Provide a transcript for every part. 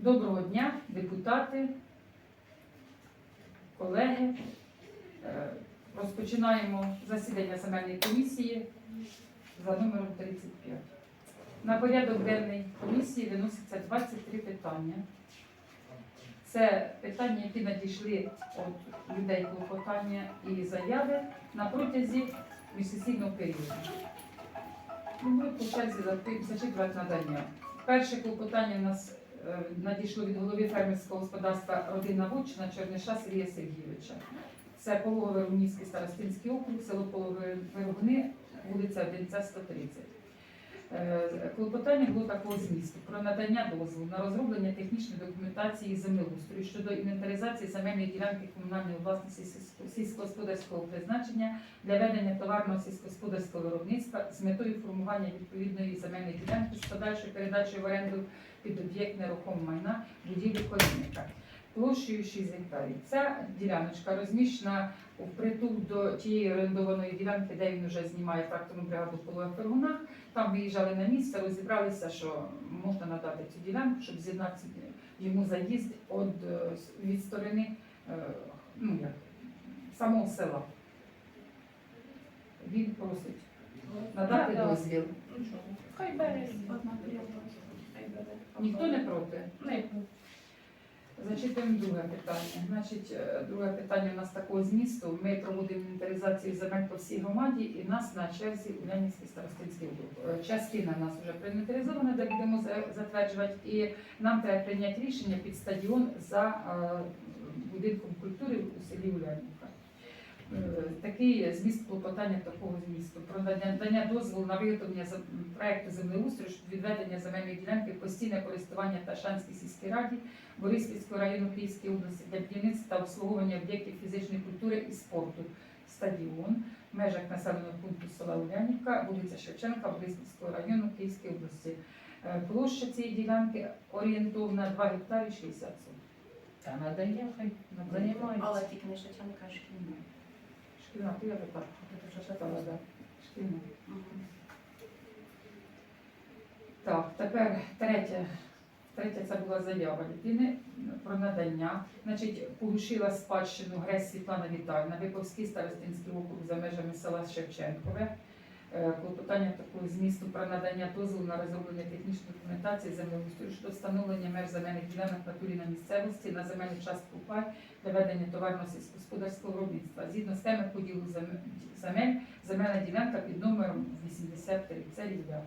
Доброго дня, депутати, колеги. Е, Розпочинаємо засідання земельної комісії за номером 35. На порядок денний комісії виноситься 23 питання. Це питання, які надійшли від людей клопотання і заяви на протязі місяційного періоду. Ну, Ми по черзі зачитувати надання. Перше клопотання у нас надійшло від голови фермерського господарства Родина Вучна Черниша Сергія Сергійовича. Це Пологове Верунівський старостинський округ, село Пологове Веруни, вулиця Одинця 130. Е, Клопотання було такого змісту про надання дозволу на розроблення технічної документації землеустрою щодо інвентаризації земельної ділянки комунальної власності сільськогосподарського призначення для ведення товарного сільськогосподарського виробництва з метою формування відповідної земельної ділянки з подальшою передачею в оренду під об'єкт нерухомого майна будівлі корінника площею 6 гектарів. Ця діляночка розміщена впритул до тієї орендованої ділянки, де він вже знімає тракторну бригаду полових Фергунах. Там виїжджали на місце, розібралися, що можна надати цю ділянку, щоб з'єднати йому заїзд від, е, від сторони е, ну, як, самого села. Він просить надати Да, да. дозвіл. Хай бере одна. Ніхто не проти. Не. Зачитуємо друге питання. Значить, е, друге питання у нас такого змісту. Ми проводимо інвентаризацію земель по всій громаді, і нас на черзі Улянівський старостинський округ. Е, Частина нас вже проінвентаризована, де будемо затверджувати, і нам треба прийняти рішення під стадіон за е, будинком культури у селі Улянівка. Е, Такий зміст клопотання такого змісту про надання дозволу на виготовлення проекту землеустрою щодо відведення земельної ділянки постійне користування Ташанській сільській раді Бориспільського району Київської області для будівництва та обслуговування об'єктів фізичної культури і спорту. Стадіон в межах населеного пункту села Улянівка, вулиця Шевченка, Бориспільського району Київської області. Е, Площа цієї ділянки орієнтовна 2 гектари 60 соток. Та надає, хай Але тільки не Шевченка, шкільна. Шкільна, Це вже читала, да. Шкільна. Так, тепер третє. Третя це була заява людини про надання. Значить, порушила спадщину Гресь Світлана Вітальна, Виповський старостинський округ за межами села Шевченкове. Е, Клопотання такого змісту про надання дозволу на розроблення технічної документації землеустрою щодо встановлення меж земельних ділянок в натурі на місцевості на земельну частку пай для ведення товарного сільськогосподарського виробництва. Згідно з теми поділу земель, земельна ділянка під номером 83. Це рівня.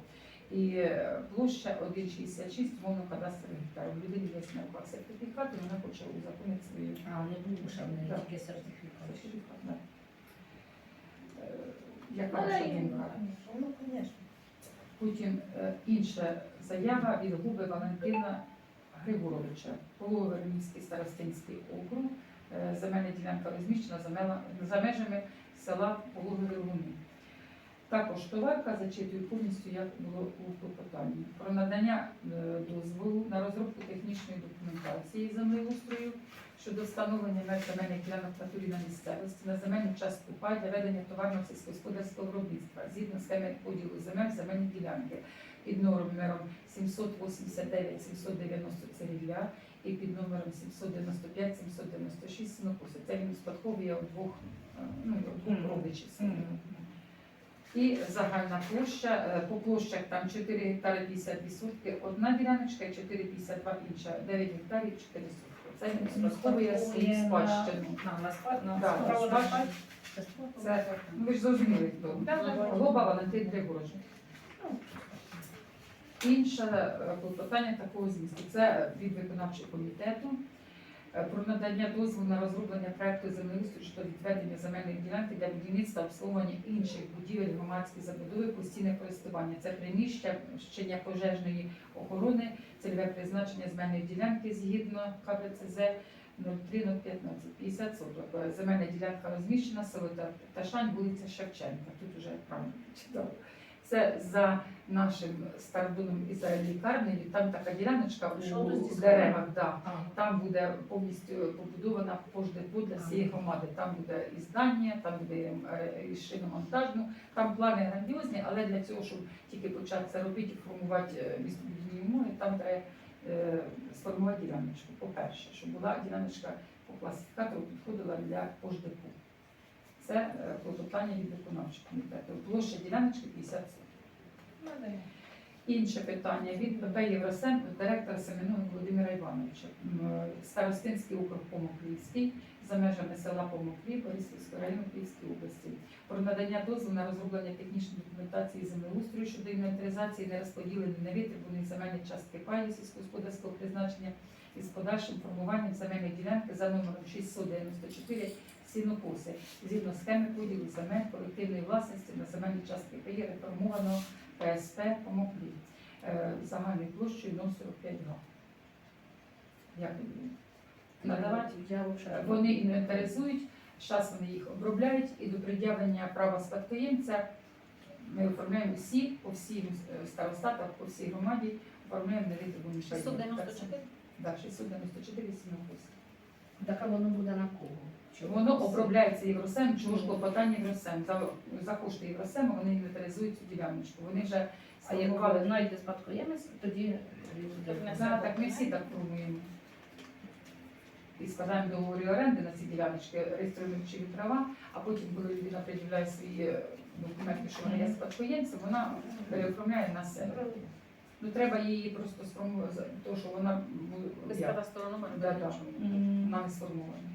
І е, площа 1,66 мовно кадастрових гектарів. У людини є на руках сертифікат, і вона хоче узаконити свою А, не було ще в неї тільки сертифікат. сертифікат. да. Яка ваша їм, думка? Ну, звісно. Потім е, інша заява від губи Валентина Григоровича, Полове Ремінський старостинський округ. Е, Земельна ділянка розміщена за мела- за межами села Пологи Регуни. Також товарка зачитую повністю, як було у клопотанні. Про надання е, дозволу на розробку технічної документації землеустрою щодо встановлення меж земельних ділянок натурі на місцевості на земельну частку пай для ведення товарного сільськогосподарського виробництва згідно схеми поділу земель земельні ділянки під номером 789 790 це рілля і під номером 795 796 сінокоси. Це він успадковує у двох, е, ну, родичів. І загальна площа, е, по площах там 4 гектари 50 відсотки, одна діляночка і 4,52 інша, 9 гектарів 4 сотки. Це він розраховує свою спадщину. На, спадщину. Це, ну ви ж зрозуміли, хто. Глоба Валентин Григорович. Інше е, клопотання такого змісту. Це від виконавчого комітету про надання дозволу на розроблення проекту землеустрою щодо відведення земельної ділянки для будівництва обслуговування інших будівель громадської забудови постійне користування. Це приміщення пожежної охорони, цільове призначення земельної ділянки згідно КПЦЗ 03015, 50 соток. Е, Земельна ділянка розміщена, село Та- Ташань, вулиця Шевченка. Тут уже правильно читав. Це за нашим стардоном і за лікарнею. Там така діляночка у деревах. Да. Там буде повністю побудована пождепо для всієї громади. Там буде і здання, там буде е, і шиномонтажну. Там плани грандіозні, але для цього, щоб тільки почати це робити формувати е, містобудівні умови, там треба е, сформувати діляночку. По-перше, щоб була діляночка по класифікатору підходила для пождику. Це е, клопотання від виконавчого комітету. Площа діляночки 50 соток. Інше питання від ПП Євросем, директора Семеного Володимира Івановича. Старостинський округ Помоклівський за межами села Помоклі Бориспільського району Київської області. Про надання дозволу на розроблення технічної документації землеустрою щодо інвентаризації нерозподіленої невитребуваної земельної частки паю сільськогосподарського призначення із подальшим формуванням земельної ділянки за номером 694 сінокоси згідно схеми поділу земель колективної власності на земельні частки паї реформованого ПСП Помоклі е, загальною площею 045 га. Як надавати? Вони інвентаризують, зараз вони їх обробляють і до пред'явлення права спадкоємця ми оформляємо всі, по всім е, старостатах, по всій громаді, оформляємо невитребувані паї. 694? Так, 694 сінокоси. Так а воно буде на кого? Чого Воно обробляється Євросем, чого ж клопотання Євросем. За, за кошти Євросему вони інвентаризують цю діляночку. Вони вже А як ви знайдете спадкоємець, тоді. Да, так ми всі так формуємо. І складаємо договори оренди на ці діляночки, реєструємо речові права, а потім, коли людина пред'являє свої е, документи, що вона є спадкоємцем, вона переоформляє на себе. Ну треба її просто сформувати, тому що вона Без кадастрового. Да, да. Вона не сформована.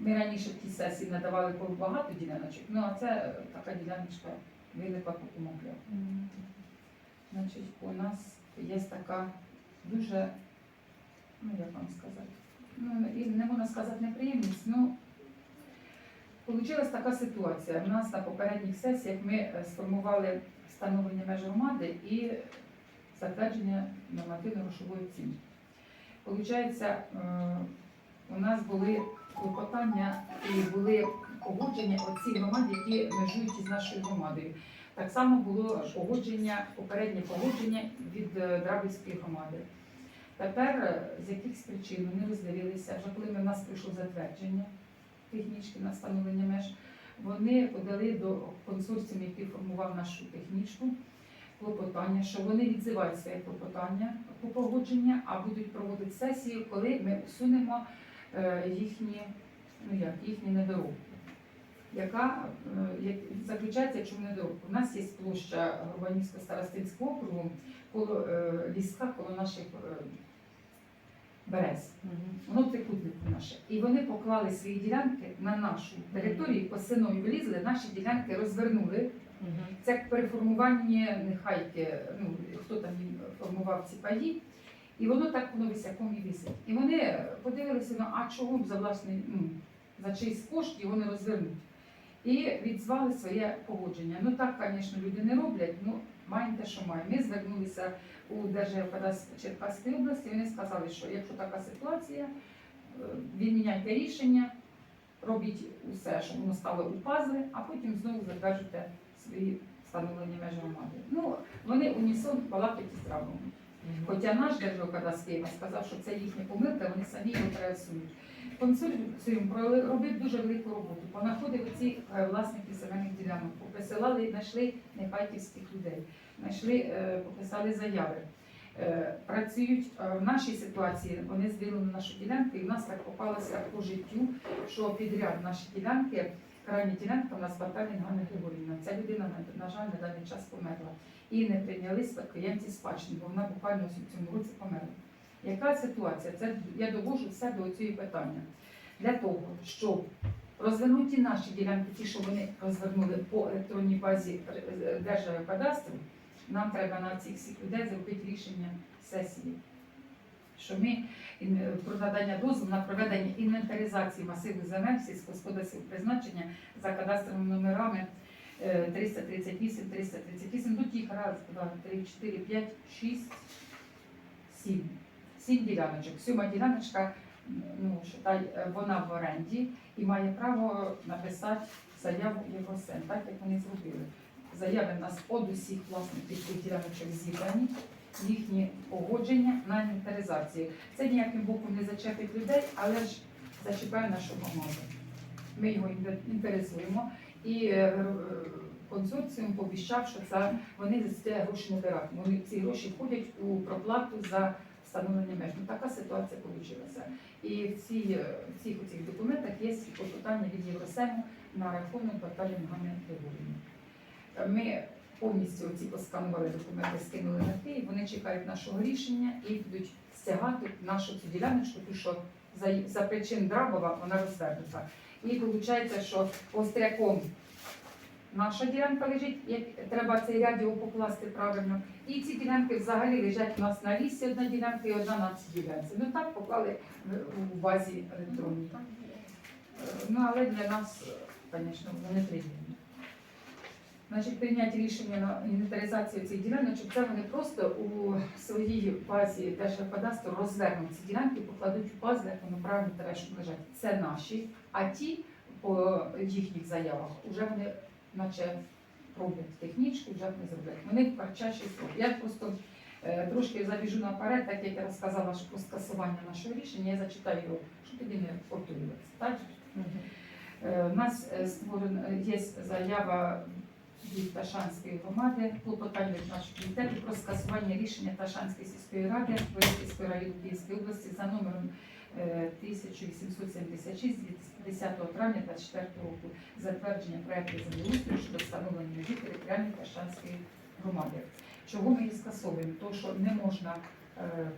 Ми раніше в тій сесії надавали по багато діляночок, ну а це е, така діляночка виникла по помоглю. Значить, у нас є така дуже, ну як вам сказати, ну і не можна сказати неприємність, ну вийшла така ситуація. У нас на попередніх сесіях ми е, сформували встановлення меж громади і затвердження нормативно-грошової оцінки. Получається, е, у нас були клопотання і були погодження оці громади, які межують із нашою громадою. Так само було погодження, попереднє погодження від е, Драбівської громади. Тепер е, з якихось причин вони роздивилися, вже коли в нас прийшло затвердження технічки на встановлення меж, вони подали до консорціуму, який формував нашу технічку, клопотання, що вони відзивають своє клопотання по погодження, а будуть проводити сесію, коли ми усунемо їхні, ну як, їхні недоробки яка е, як- заключається, якщо в недоробку. У нас є площа Горбанівського старостинського округу, коло е, ліска, коло наших е, берез. Мгм. Воно трикутнику наше. І вони поклали свої ділянки на нашу територію, по синою вилізли, наші ділянки розвернули. Це переформування нехай ну, хто там формував ці паї. І воно так воно висяком і висить. І вони подивилися, ну а чого б за власний, ну, за чийсь кошт його не розвернуть. І відзвали своє погодження. Ну так, звісно, люди не роблять, ну маємо те, що маємо. Ми звернулися у Держгеокадастр Черкаської області, вони сказали, що якщо така ситуація, е, відміняйте рішення, робіть усе, щоб воно стало у пазли, а потім знову затверджуйте свої встановлення меж громади. Ну, вони унісон балакають із травмами. Хоча наш держгеокадастр Києва сказав, що це їхня помилка, вони самі його переосують. Консорціум робив дуже велику роботу, понаходив оці е, власників земельних ділянок, поприсилали, знайшли нехайківських людей, знайшли, е, пописали заяви. Е, Працюють в нашій ситуації, вони зділили нашу ділянку, і в нас так попалося по життю, що підряд наші ділянки, нас Баталін Ганна Григорівна. Ця людина, на- жаль, на даний час померла. І не прийняли спадкоємці спадщини, бо вона буквально у цьому році померла. Яка ситуація? Це я довожу все до цієї питання. Для того, щоб розвернуті наші ділянки, ті, що вони розвернули по електронній базі е, Держгеокадастру, нам треба на цих всіх людей зробити рішення сесії. Що ми про надання дозволу на проведення інвентаризації масиву земель сільськогосподарського призначення за кадастровими номерами е, 338, 338, тут їх раз, два, три, чотири, п'ять, шість, сім. Сім діляночок. Сьома діляночка, ну, считай, е, вона в оренді і має право написати заяву Євросен, так як вони зробили. Заяви в нас од усіх власників діляночок зібрані, їхні погодження на інвентаризацію. Це ніяким боком не зачепить людей, але ж зачіпає нашу громаду. Ми його інвентаризуємо і е, консорціум пообіцяв, що це вони за ці гроші не беруть. Вони ці гроші входять у проплату за встановлення меж. Ну, така ситуація вийшла. І в, цій, в цих, у документах є клопотання від Євросему на рахунок Наталі Ганни Григорівни. Ми повністю ці посканували документи, скинули на Київ, вони чекають нашого рішення і будуть стягати нашу цю діляночку, тому що за, за причин Драбова вона розвернута. І виходить, що остряком наша ділянка лежить, як треба цей ряд його покласти правильно. І ці ділянки взагалі лежать у нас на лісі, одна ділянка і одна на цій ділянці. Ну так поклали у базі електронній. Е, Ну, але для нас, е, звісно, воно неприємно. Значить, прийняти рішення на інвентаризацію цих діляночок, це вони просто у своїй базі Держгеокадастру розвернуть ці ділянки, покладуть у базу, як воно правильно щоб лежать. Це наші, а ті по їхніх заявах вже вони наче роблять технічку, вже вони зроблять. Вони в кратчайший срок. Я просто е, трошки забіжу наперед, так як я розказала що про скасування нашого рішення, я зачитаю його, щоб тоді не повторюватися. Так? же? Е, У нас е, створена є заява від Ташанської громади, клопотання від нашого комітету про скасування рішення Ташанської сільської ради Бориспільської району Київської області за номером е, 1876 від 10 травня 2024 року затвердження проекту землеустрою щодо встановлення межі територіальної Ташанської громади. Чого ми її скасовуємо? Тому що не можна е,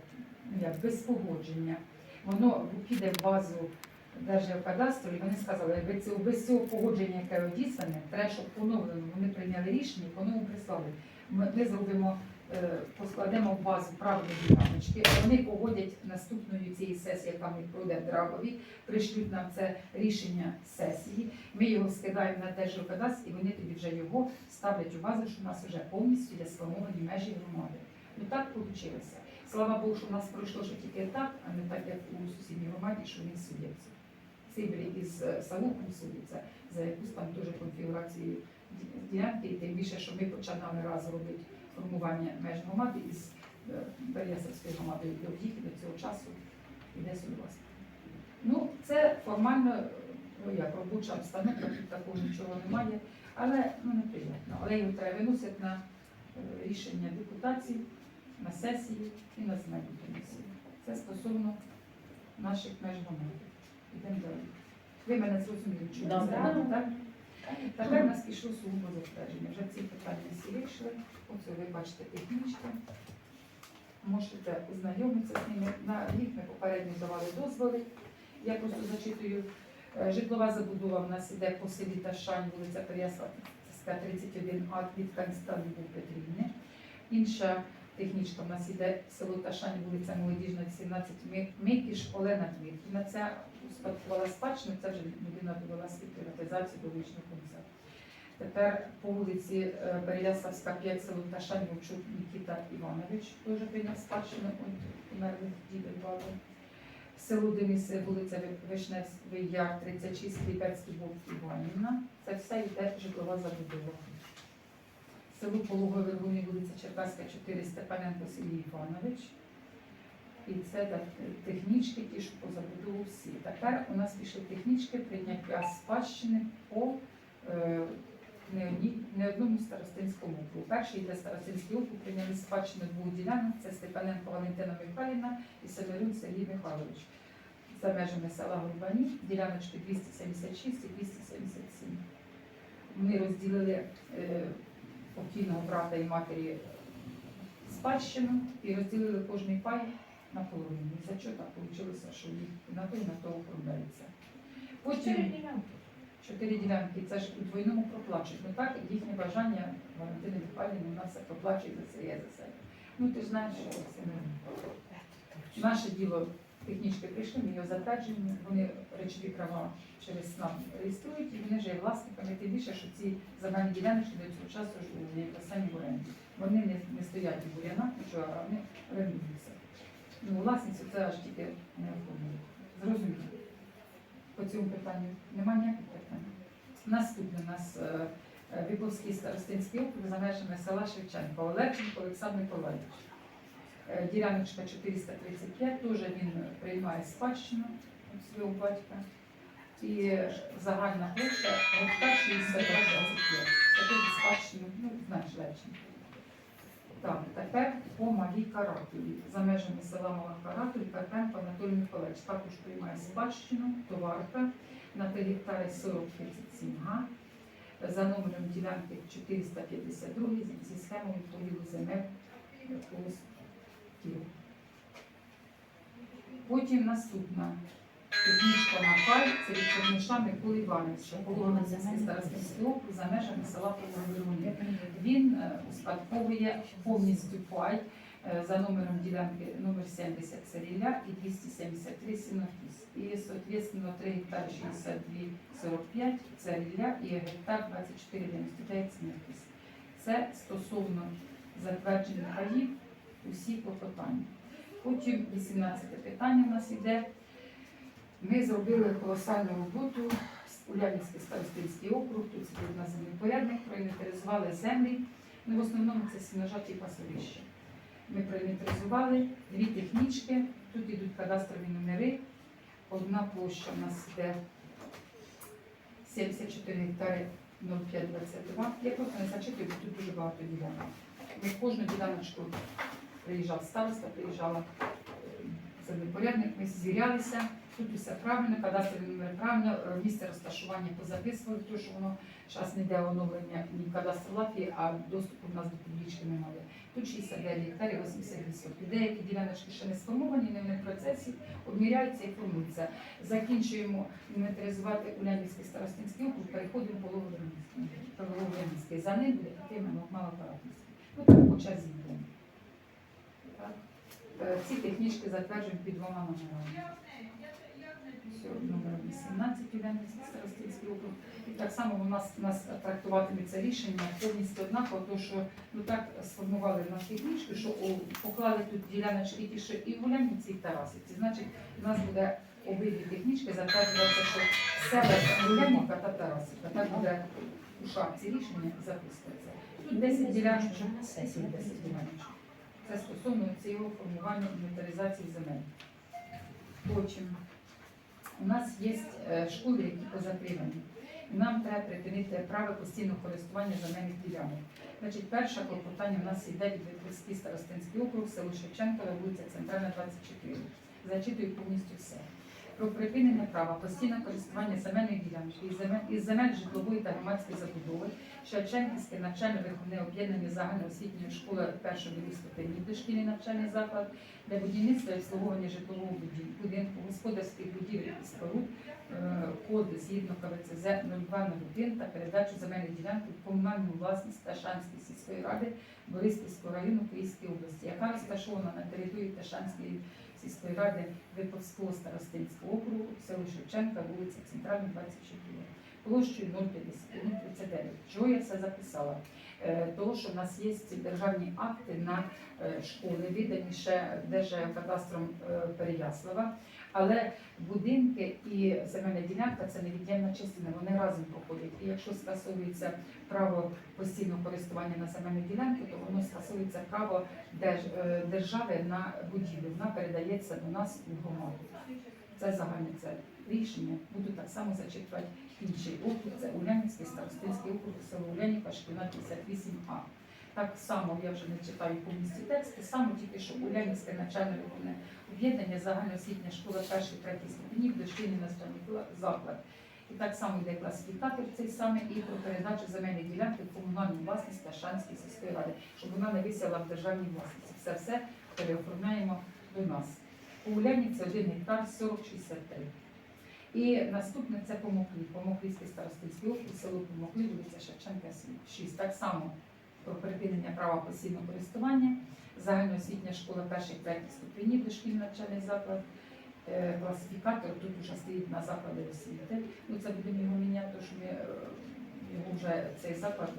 ну, без погодження. Воно піде в базу Держгеокадастру, і вони сказали, без цього, без цього погодження, яке одіслане, треба, щоб поновлено вони прийняли рішення і по-новому прислали. Ми, ми зробимо, е, поскладемо в базу правильні діляночки, вони погодять наступною цієї сесії, яка ми пройде в Драбові, пришлють нам це рішення сесії. Ми його скидаємо на Держгеокадастр, і вони тоді вже його ставлять у базу, що у нас вже повністю є сформовані межі громади. Ну так вийшло. Слава Богу, що в нас пройшло що тільки так, а не так, як у сусідній громаді, що він судяться. Сибрі із е, Савуком судяться за якусь там дуже конфігурацію ділянки, і тим більше, що ми починали раз робити формування меж громади із е, Березовською громадою от їх до цього часу йде судоводство. Ну, це формально е, ну, як робоча обстановка, тут такого нічого немає, але ну, неприємно. Але його треба виносити на е, рішення депутації, на сесії і на земельну комісію. Це стосовно наших меж громади. Йдемо далі. Ви мене зрозуміли, чому Да, так? Тепер у нас пішло сугубо затвердження. Вже ці питання всі вийшли. Оце ви бачите технічки. Можете ознайомитися з ними. На їх ми попередньо давали дозволи. Я просто зачитую. Е, Житлова забудова в нас іде по селі Ташань, вулиця Переяславська, 31А від Константину Петрівни. Інша технічка в нас іде село Ташань, вулиця Молодіжна, 17 Ми- Микіш Олена Дмитрівна. Це успадкувала спадщину, це вже людина довела свою приватизацію до вічного кінця. Тепер по вулиці е, Переяславська, 5 село Ташань, Вовчук Нікіта Іванович, теж прийняв спадщину, он померлих дідів баби. Село Дениси, вулиця Вишневський Яр, 36, Ліпецький Бог Іванівна. Це все йде житлова забудова. Село Пологове Вергуні, вулиця Черкаська, 4, Степаненко Сергій Іванович. І це технічки, ті, що по всі. Тепер у нас пішли технічки прийняття спадщини по е, не, одному старостинському округу. Перший йде старостинський округ, прийняли спадщину двох ділянок. Це Степаненко Валентина Михайлівна і Северюн Сергій Михайлович. За межами села Горбані, діляночки 276 і 277. Ми розділили е, покійного брата і матері спадщину і розділили кожний пай на половину. За що так вийшло, що їх на то, і на то оформляється. Потім чотири ділянки, це ж у двойному проплачують. Ну так, їхнє бажання Валентини Михайлівни у нас це проплачує за це, я за це. Ну ти ж знаєш, що це не наше діло. Технічки прийшли, ми його затверджуємо, вони речові права через СНАП реєструють, і вони вже є власниками, тим більше, що ці земельні ділянки до цього часу ж є самі в оренді. Вони не, не стоять у бурянах, нічого, а вони орендуються. Ну, власність це аж тільки не оформлюють. Зрозуміло. По цьому питанню немає ніяких питань. Наступне у нас е, е, Віковський старостинський округ за межами села Шевченко. Олегченко Олександр Миколаївич. Е, Діляночка 435, теж він приймає спадщину від свого батька. І загальна площа гектар 62 25. Це схопити спадщину, ну, лечення. Так, тепер по малій каратулі. За межами села Мала Каратуль Карпенко Анатолій Миколаївич також приймає спадщину, товарка на 3 гектари 4037 га за номером ділянки 452 зі схемою поділу земель. Потім наступна технічка на пай, це від Черниша Миколи Івановича, голова Старостинський округ за межами села Половини. Він е, успадковує повністю пай е, за номером ділянки номер 70 це і 273 Сінокіс. І, соответственно, 3 гектари 62 45 це Рілля і гектар 24 99 Сінокіс. Це стосовно затвердження паїв усі клопотання. Потім 18 питання у нас йде. Ми зробили колосальну роботу Улянівський старостинський округ, тут на землепорядник, проінвентаризували землі. Ну, в основному це сіножаті пасовища. Ми проінвентаризували дві технічки, тут йдуть кадастрові номери. Одна площа у нас йде 74 гектари 0522. Я просто не зачитую, бо тут дуже багато ділянок. Ми в кожну діляночку приїжджав староста, приїжджала е, землепорядник, ми звірялися. Тут усе правильно, кадастрові номери правильно, е, місце розташування позаписували, тому що воно зараз не йде оновлення ні кадастру Латвії, а доступу в нас до публічки немає. Тут 69 гектарів, 80%. Деякі діляночки ще не сформовані, не в процесі, обміряються і формуються. Закінчуємо інвентаризувати Улянівський старостинський округ, переходимо по Ловленівський. За ним буде такий малоапаратницький. Ну так по йдемо. Так. Е, Ці технічки затверджуємо під двома номерами. 18 старостинський округ. І так само у нас, нас трактуватиметься рішення повністю однаково, тому що ну так сформували в нас технічку, що о, поклали тут діляночки ті, що і в Улянівці, і в Тарасівці. Значить, у нас буде обидві технічки затверджуватися, що себе Улянівка та Тарасівка. Так буде у шапці рішення записується. Тут 10 діляночок, на сесії 10 діляночок. Це стосовно цього формування інвентаризації земель. Потім у нас є е, школи, які позакривані. І Нам треба припинити право постійного користування земельних ділянок. Значить, перше клопотання у нас йде від Витвицький старостинський округ, село Шевченкове, вулиця Центральна, 24. Зачитую повністю все. Про припинення права постійного користування земельної ділянки із земель, із земель житлової та громадської забудови Шевченківське навчально-виховне об'єднання загальноосвітньої школи першої другої ступені дошкільний навчальний заклад для будівництва і обслуговування житлового будин- будинку, господарських будівель і споруд, е, код згідно КВЦЗ 0201 та передачу земельної ділянки в комунальну власність Ташанської сільської ради Бориспільського району Київської області, яка розташована на території Ташанської сільської ради Виповського старостинського округу, село Шевченка, вулиця Центральна, 24, площею 050, 039. Чого я все записала? Е, Того, що в нас є державні акти на е, школи, видані ще Держкадастром е, Переяслава, але будинки і земельна ділянка це невід'ємна частина, вони разом проходять. І якщо скасовується право постійного користування на земельну ділянку, то воно скасовується право е, держави на будівлю, вона передається до нас у громаду. Це загальне це рішення. Буду так само зачитувати інший округ. Це Улянівський старостинський округ, село Улянівка, шкільна 58А. Так само я вже не читаю повністю текст, те саме тільки що Улянівське навчальне виховне об'єднання, загальноосвітня школа першої третій ступенів, дошкільний кла- заклад. І так само йде класифікатор цей самий і про передачу земельної ділянки в комунальну власність Ташанської сільської ради, щоб вона не висіла в державній власності. Це все переоформляємо до нас. У Улянівці 1 гектар 4063. І наступне це Помоклі, Помоклівський старостинський округ, село Помоклі, вулиця Шевченка, 6. Так само про припинення права постійного користування, загальноосвітня школа перших третіх ступенів, дошкільний навчальний заклад, Е, класифікатор тут вже стоїть на заклади освіти. Ну це будемо його міняти, тому що ми е, його вже цей заклад,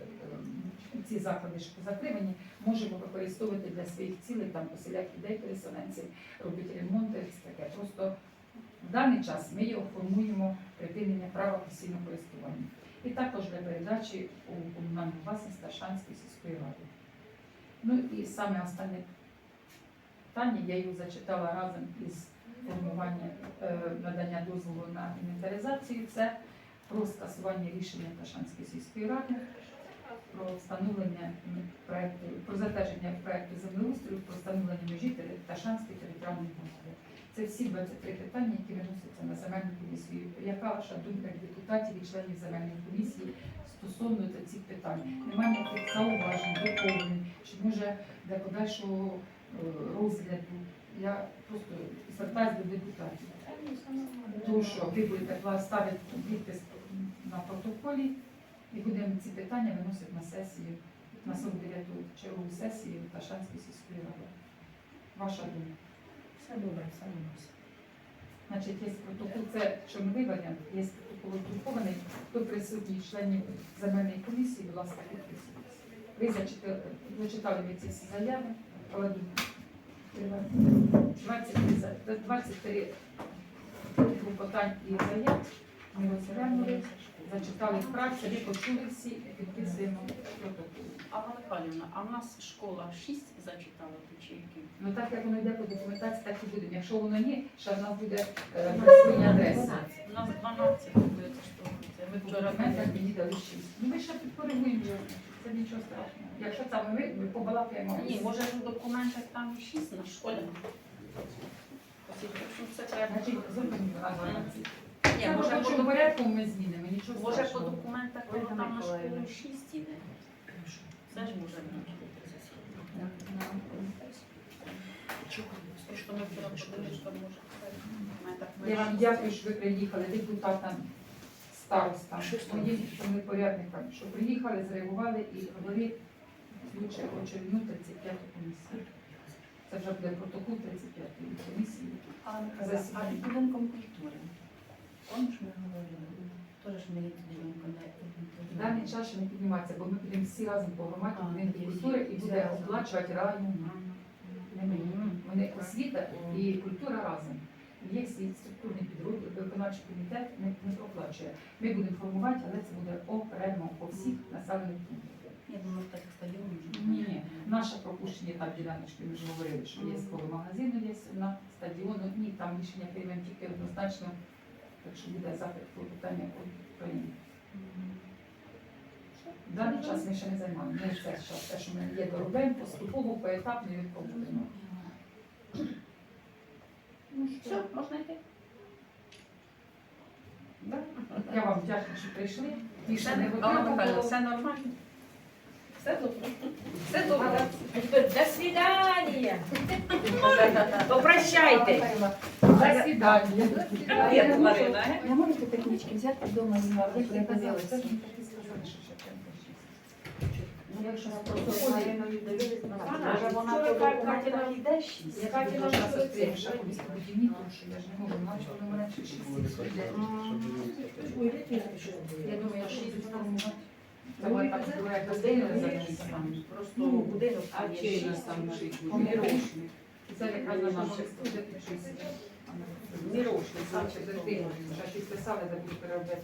е, ці заклади що закривані, можемо використовувати для своїх цілей, там поселяти людей, переселенців, робити ремонти, таке. Просто в даний час ми його формуємо припинення права постійного користування. І також для передачі у комунальну власність Таршанської сільської ради. Ну і саме останнє питання, я його зачитала разом із формування е, надання дозволу на інвентаризацію. Це про скасування рішення Ташанської сільської ради про встановлення проекту, про затвердження проекту землеустрою, про встановлення межі Ташанської територіальної громади. Це всі 23 питання, які виносяться на земельну комісію. Яка ваша думка депутатів і членів земельної комісії стосовно цих питань? Немає ніяких зауважень, доповнень, чи може для подальшого е, розгляду? Я просто звертаюся до депутатів. Тому що ви будете ставити підпис на протоколі і будемо ці питання виносити на сесію, на 49-ту чергову сесію Ташанської сільської ради. Ваша думка? Все добре, все у. Значить, є протокол, це чорновий варіант, є протокол друкований. Хто присутній членів земельної комісії, будь ласка, підписуйтесь. Ви зачитали, зачитали ці всі заяви, але 23 23 клопотань і заяв. Ми розглянули, зачитали вкратце, ви почули всі, підписуємо протокол. Алла Михайлівна, а в нас школа 6 зачитала які? Ну так як воно йде по документації, так і буде. Якщо воно ні, ще в нас буде е, на своїй адресі. У нас 12 буде це. Ми вчора Документах мені дали шість. Ну ми ще підкоригуємо його. Це нічого страшного. Якщо там ми, ми побалакаємо. Ні, може в документах там і 6 на школі. Це треба. Значить, 12. Ні, може в по, порядку ми змінимо, нічого може по страшного. документах воно там на школу 6 іде. Це ж може бути. Що ми вчора подивилися, що може. це. Я вам дякую, що ви приїхали, депутатам, старостам, моїм порядникам, що приїхали, зреагували і провели лучше очередну 35 комісію. Це вже буде протокол 35 комісії. А а під будинком культури. Помніш, ми говорили? Теж ми її В даний час ще не піднімається, бо ми будемо всі разом по громаді А, культури і буде оплачувати реальну. Не ми. Вони освіта і культура разом. Є всі структурні підрозділи, виконавчий комітет не, не проплачує. Ми будемо формувати, але це буде окремо по всіх населених пунктах. Я думаю, так стадіон. Ні, ні, наше пропущення там діляночки, ми ж говорили, що є коло магазину, є на стадіону. Ні, там рішення приймемо тільки однозначно, так що буде запит про питання по Україні. В даний час ми ще не займаємо. Ми це що, те, що ми є доробляємо, поступово, поетапно і відповідаємо. Ну Все, можна йти? Да? Я вам вдячна, що прийшли. Ті, не все нормально? Все добре. Все добре. До свидания. Попрощайте. До свидання. Привет, Марина. Я можу технічки взяти вдома і Я я ж. Ну, якщо на протоколі- Вона, може йде шість. Я должна ну, що я ж не можу, наче воно мене шість. Я думаю, шість Давай так як розділили за. Просто будинок. А чи нас там? Помірошник. Це якраз наша вже студія підписує. Мірошник, значить, дитину вже писали, де буде переробляти.